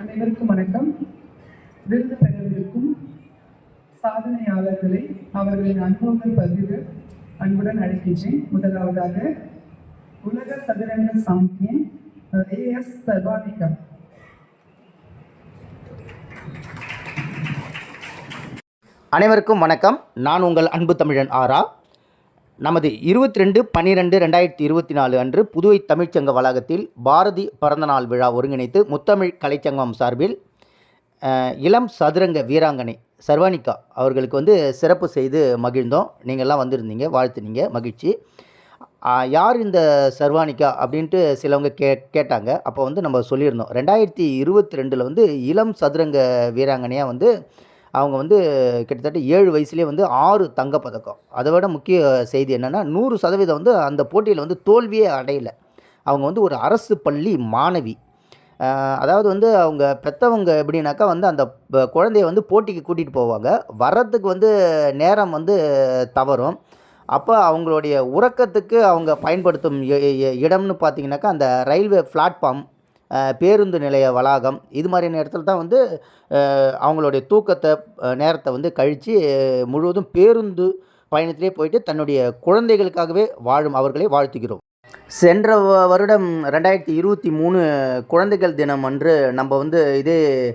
அனைவருக்கும் வணக்கம். விருது பெறவிருக்கும் சாதனையாளர்களை அவர்களின் அனுபவங்கள் பகிர அன்புடன் அழைக்கின்றேன். முதலாவதாக உலக சதுரங்க சாம்பியன் ஏ எஸ் அனைவருக்கும் வணக்கம். நான் உங்கள் அன்பு தமிழன் ஆரா. நமது இருபத்தி ரெண்டு பன்னிரெண்டு ரெண்டாயிரத்தி இருபத்தி நாலு அன்று புதுவை தமிழ்ச்சங்க வளாகத்தில் பாரதி பிறந்தநாள் விழா ஒருங்கிணைத்து முத்தமிழ் கலைச்சங்கம் சார்பில் இளம் சதுரங்க வீராங்கனை சர்வானிகா அவர்களுக்கு வந்து சிறப்பு செய்து மகிழ்ந்தோம். நீங்கள்லாம் வந்திருந்தீங்க வாழ்த்துனீங்க மகிழ்ச்சி. யார் இந்த சர்வானிகா அப்படின்ட்டு சிலவங்க கே கேட்டாங்க. அப்போ வந்து நம்ம சொல்லியிருந்தோம். ரெண்டாயிரத்தி இருபத்தி ரெண்டில் வந்து இளம் சதுரங்க வீராங்கனையாக வந்து அவங்க வந்து கிட்டத்தட்ட ஏழு வயசுலேயே வந்து ஆறு தங்கப்பதக்கம். அதை விட முக்கிய செய்தி என்னென்னா நூறு சதவீதம் வந்து அந்த போட்டியில் வந்து தோல்வியே அடையலை. அவங்க வந்து ஒரு அரசு பள்ளி மாணவி. அதாவது வந்து அவங்க பெற்றவங்க எப்படின்னாக்கா வந்து அந்த ப- குழந்தைய வந்து போட்டிக்கு கூட்டிகிட்டு போவாங்க. வர்றதுக்கு வந்து நேரம் வந்து தவறும். அப்போ அவங்களுடைய உறக்கத்துக்கு அவங்க பயன்படுத்தும் இடம்னு பார்த்தீங்கன்னாக்கா அந்த ரயில்வே பிளாட்ஃபார்ம் பேருந்து நிலைய வளாகம் இது மாதிரியான இடத்துல தான் வந்து அவங்களுடைய தூக்கத்தை நேரத்தை வந்து கழித்து முழுவதும் பேருந்து பயணத்திலே போயிட்டு தன்னுடைய குழந்தைகளுக்காகவே வாழும் அவர்களை வாழ்த்துகிறோம். சென்ற வ- வருடம் ரெண்டாயிரத்தி இருபத்தி மூணு குழந்தைகள் தினம் அன்று நம்ம வந்து இதே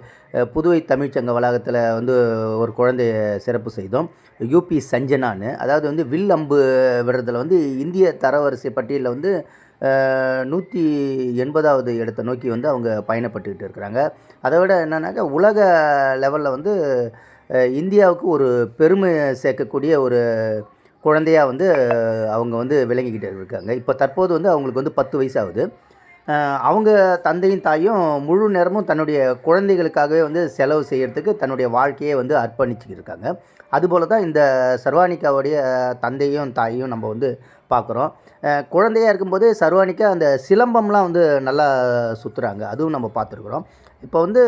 புதுவை தமிழ்ச்சங்க வளாகத்தில் வந்து ஒரு குழந்தைய சிறப்பு செய்தோம். யூபி சஞ்சனான்னு. அதாவது வந்து வில் அம்பு விடுறதில் வந்து இந்திய தரவரிசை பட்டியலில் வந்து நூற்றி எண்பதாவது இடத்தை நோக்கி வந்து அவங்க பயணப்பட்டுக்கிட்டு இருக்கிறாங்க. அதை விட என்னன்னாக்கா உலக லெவலில் வந்து இந்தியாவுக்கு ஒரு பெருமை சேர்க்கக்கூடிய ஒரு குழந்தையாக வந்து அவங்க வந்து விளங்கிக்கிட்டு இருக்காங்க. இப்போ தற்போது வந்து அவங்களுக்கு வந்து பத்து வயசாகுது அவங்க தந்தையும் தாயும் முழு நேரமும் தன்னுடைய குழந்தைகளுக்காகவே வந்து செலவு செய்கிறதுக்கு தன்னுடைய வாழ்க்கையை வந்து அர்ப்பணிச்சுக்கிட்டு இருக்காங்க. அதுபோல தான் இந்த சர்வானிகாவுடைய தந்தையும் தாயும் நம்ம வந்து பார்க்குறோம். குழந்தையாக இருக்கும்போது சர்வானிக்கா அந்த சிலம்பம்லாம் வந்து நல்லா சுற்றுறாங்க அதுவும் நம்ம பார்த்துருக்குறோம். இப்போ வந்து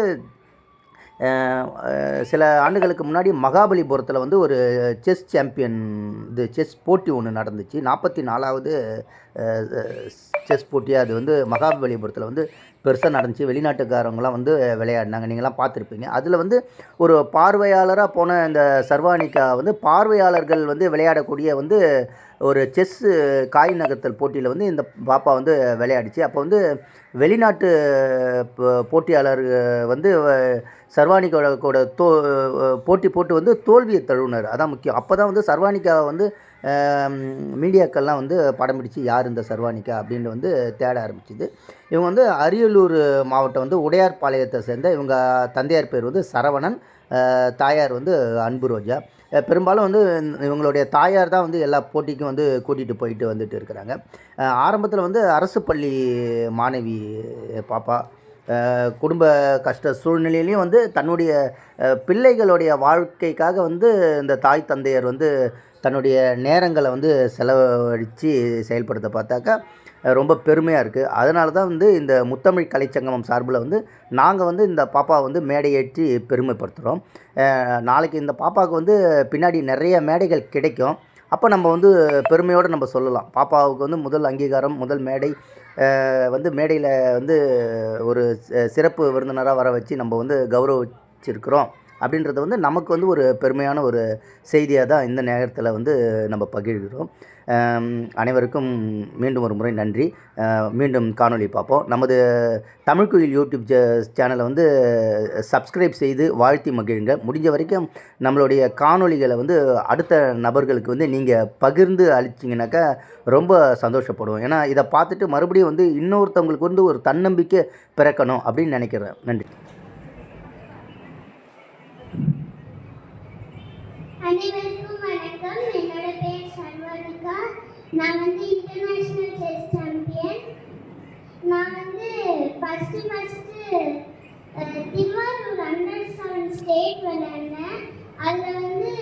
சில ஆண்டுகளுக்கு முன்னாடி மகாபலிபுரத்தில் வந்து ஒரு செஸ் சாம்பியன் இது செஸ் போட்டி ஒன்று நடந்துச்சு. நாற்பத்தி நாலாவது செஸ் போட்டி அது வந்து மகாபலிபுரத்தில் வந்து பெருசாக நடந்துச்சு. வெளிநாட்டுக்காரங்களாம் வந்து விளையாடினாங்க. நீங்களாம் பார்த்துருப்பீங்க. அதில் வந்து ஒரு பார்வையாளராக போன இந்த சர்வானிகா வந்து பார்வையாளர்கள் வந்து விளையாடக்கூடிய வந்து ஒரு செஸ் காய் நகர்த்தல் போட்டியில் வந்து இந்த பாப்பா வந்து விளையாடிச்சு. அப்போ வந்து வெளிநாட்டு போட்டியாளர் வந்து சர்வானிகோட கூட தோ போட்டி போட்டு வந்து தோல்வியை தழுவினார். அதான் முக்கியம். அப்போ தான் வந்து சர்வானிகா வந்து மீடியாக்கள்லாம் வந்து படம் பிடிச்சு யார் இந்த சர்வானிகா அப்படின்னு வந்து தேட ஆரம்பிச்சுது. இவங்க வந்து அரியலூர் மாவட்டம் வந்து உடையார்பாளையத்தை சேர்ந்த இவங்க தந்தையார் பேர் வந்து சரவணன் தாயார் வந்து அன்பு ரோஜா பெரும்பாலும் வந்து இவங்களுடைய தாயார் தான் வந்து எல்லா போட்டிக்கும் வந்து கூட்டிகிட்டு போயிட்டு வந்துட்டு இருக்கிறாங்க. ஆரம்பத்தில் வந்து அரசு பள்ளி மாணவி பாப்பா குடும்ப கஷ்ட சூழ்நிலையிலையும் வந்து தன்னுடைய பிள்ளைகளுடைய வாழ்க்கைக்காக வந்து இந்த தாய் தந்தையர் வந்து தன்னுடைய நேரங்களை வந்து செலவழித்து செயல்படுத்த பார்த்தாக்கா ரொம்ப பெருமையாக இருக்குது அதனால தான் வந்து இந்த முத்தமிழ் கலைச்சங்கமம் சார்பில் வந்து நாங்கள் வந்து இந்த பாப்பா வந்து மேடையேற்றி பெருமைப்படுத்துகிறோம் நாளைக்கு இந்த பாப்பாவுக்கு வந்து பின்னாடி நிறைய மேடைகள் கிடைக்கும். அப்போ நம்ம வந்து பெருமையோடு நம்ம சொல்லலாம். பாப்பாவுக்கு வந்து முதல் அங்கீகாரம் முதல் மேடை வந்து மேடையில் வந்து ஒரு சிறப்பு விருந்தினராக வர வச்சு நம்ம வந்து கௌரவிச்சிருக்கிறோம். அப்படின்றது வந்து நமக்கு வந்து ஒரு பெருமையான ஒரு செய்தியாக தான் இந்த நேரத்தில் வந்து நம்ம பகிர்கிறோம். அனைவருக்கும் மீண்டும் ஒரு முறை நன்றி. மீண்டும் காணொளி பார்ப்போம். நமது தமிழ்குயில் யூடியூப் சேனலை வந்து சப்ஸ்கிரைப் செய்து வாழ்த்தி மகிழுங்க. முடிஞ்ச வரைக்கும் நம்மளுடைய காணொளிகளை வந்து அடுத்த நபர்களுக்கு வந்து நீங்கள் பகிர்ந்து அளிச்சிங்கனாக்கா ரொம்ப சந்தோஷப்படுவோம். ஏன்னா இதை பார்த்துட்டு மறுபடியும் வந்து இன்னொருத்தவங்களுக்கு வந்து ஒரு தன்னம்பிக்கை பிறக்கணும் அப்படின்னு நினைக்கிறேன். நன்றி. அனைவருக்கும் வணக்கம். என்னோட பேர் சர்வானிகா நான் வந்து இன்டர்நேஷ்னல் செஸ் சாம்பியன் நான் வந்து first first Tiruvarur under seven state விளையாடினேன். அதில் வந்து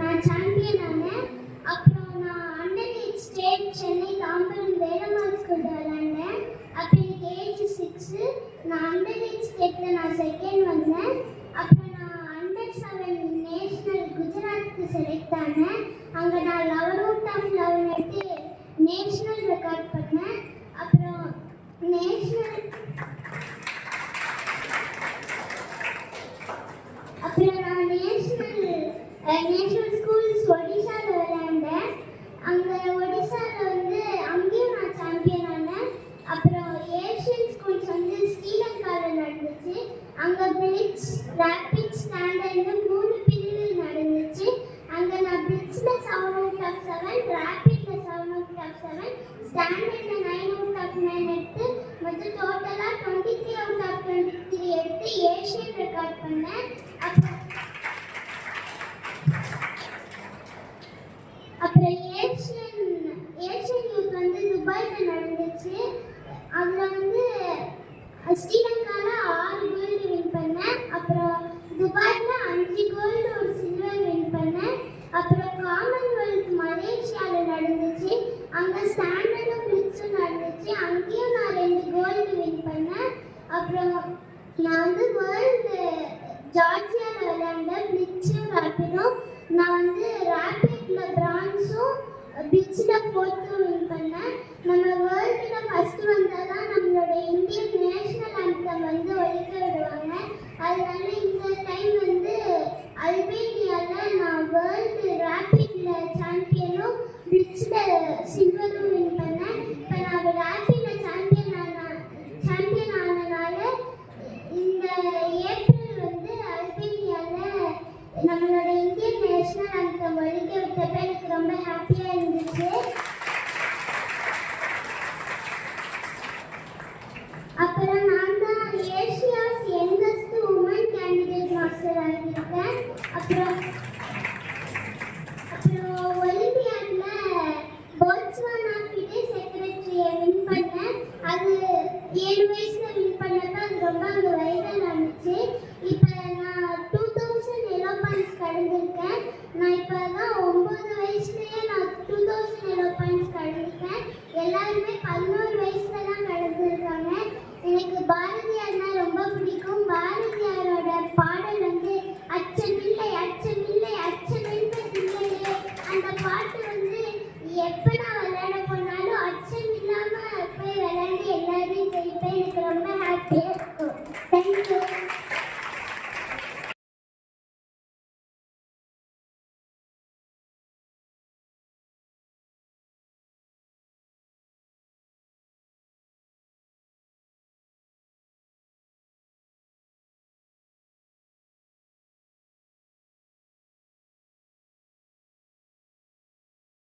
நான் சாம்பியன் ஆனேன். அப்புறம் நான் under eight state Chennai Tambaram Velammal ஸ்கூலில் விளையாண்டேன் அப்போ எனக்கு ஏஜ் சிக்ஸு நான் அண்டர் எயிட் ஸ்டேட்டில் நான் செகண்ட் வந்தேன் அப்புறம் நான் அண்டர் செவன் நேஷ்னல் குஜராத்துக்கு செலக்ட் ஆனேன் அங்கே நான் லெவன் அவுட் ஆஃப் லெவன் எடுத்து நேஷ்னல் ரெக்கார்ட் பண்ணேன் அப்புறம் நேஷ்னல் நேஷனல் ஸ்கூல்ஸ் ஒடிசாவில் விளையாண்டேன் அங்கே ஒடிசாவில் வந்து அங்கேயும் நான் சாம்பியன் ஆனேன் அப்புறம் ஏஷியன் ஸ்கூல்ஸ் வந்து ஸ்ரீலங்காவில் நடந்துச்சு அங்கே பிளிட்ஸ் ரேபிட் ஸ்டாண்டர்ட்னு மூணு பிரிவு நடந்துச்சு அங்கே நான் பிளிட்ஸில் செவன் அவுட் ஆஃப் செவன் ரேபிட்டில் செவன் அவுட் ஆஃப் செவன் ஸ்டாண்டர்டில் நைன் அவுட் ஆஃப் நைன் எடுத்து மொத்தம் டோட்டலாக twenty three out of twenty three எடுத்து ஏஷியன் ரெக்கார்ட் பண்ணேன். அப்புறம் அப்புறம் ஏஷியன் ஏஷியன் யூத் வந்து துபாயில் நடந்துச்சு. அதில் வந்து ஸ்ரீலங்காவில் ஆறு கோல்டு வின் பண்ணேன். அப்புறம் துபாயில் அஞ்சு கோல்டு ஒரு சில்வர் வின் பண்ணேன் அப்புறம் காமன்வெல்த் மலேசியாவில் நடந்துச்சு அங்கே ஸ்டாண்டர்டும் பிளிட்ஸும் நடந்துச்சு அங்கேயும் நான் ரெண்டு கோல்டு வின் பண்ணேன் அப்புறம் நான் வந்து வேர்ல்டு ஜார்ஜியாவில் விளையாண்டேன் பிளிட்ஸும் ரேப்பிடும் நான் வந்து ரேப்பிடில் பிரான்ஸும் பிச்சில் ஃபோர்த்தும் வின் பண்ணேன். நம்ம வேர்ல்டில் ஃபஸ்ட்டு வந்தால் தான் நம்மளோட இந்தியன் நேஷ்னல் anthem வந்து ஒழிக்க விடுவாங்க. அதனால இந்த டைம் வந்து அல்பேனியாவில் நான் வேர்ல்டு ரேப்பிடில் சாம்பியனும் பிச்சில் சில்வரும் வின் பண்ணேன் இப்போ நான் ரேப்பிடில் சாம்பியன் ஆன சாம்பியன் ஆனனால இந்த ஏப்ரல் வந்து அல்பேனியாவில் நம்மளோட இந்தியன் நேஷனல் anthem ஒழிக்க விட்டப்ப எனக்கு ரொம்ப ஹாப்பியாக